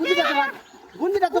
Bunyi dah tu, bunyi dah tu.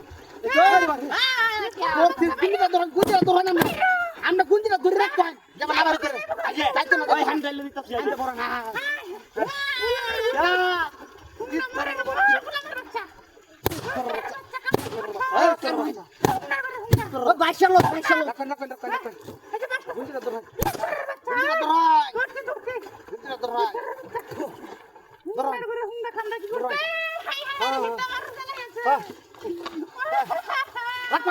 ওই handle দিতেছি যাইতে বড় না বাইশা লোক বাইশা লোক রাখেন রাখেন গুঞ্জিটা ধরে গুঞ্জিটা ধরে ধরে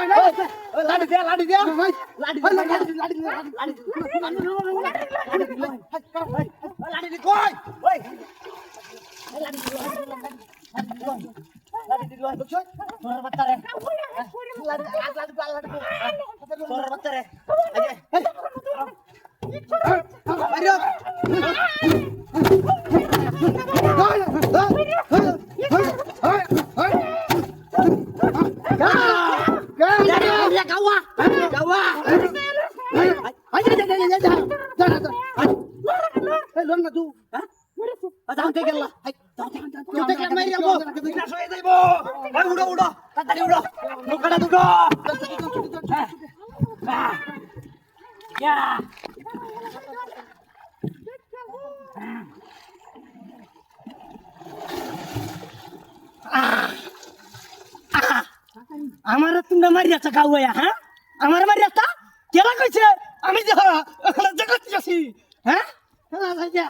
লাড়ি দিয়া লাড়ি দিয়া ভাই লাড়ি লাডি লাড়ি লাড়ি লাড়ি দে কই ওই লাড়ি লাড়ি লয় তোর বাচ্চা রে লাড়ি লাড়ি লাড়ি তোর বাচ্চা রে ya kawa kawa আমার তোমরা মারি আছো গাওয়া হ্যাঁ? আমার মারি আছো? কেলা কইছে? আমি যে জগৎ যাচ্ছি হ্যাঁ? ভাই যা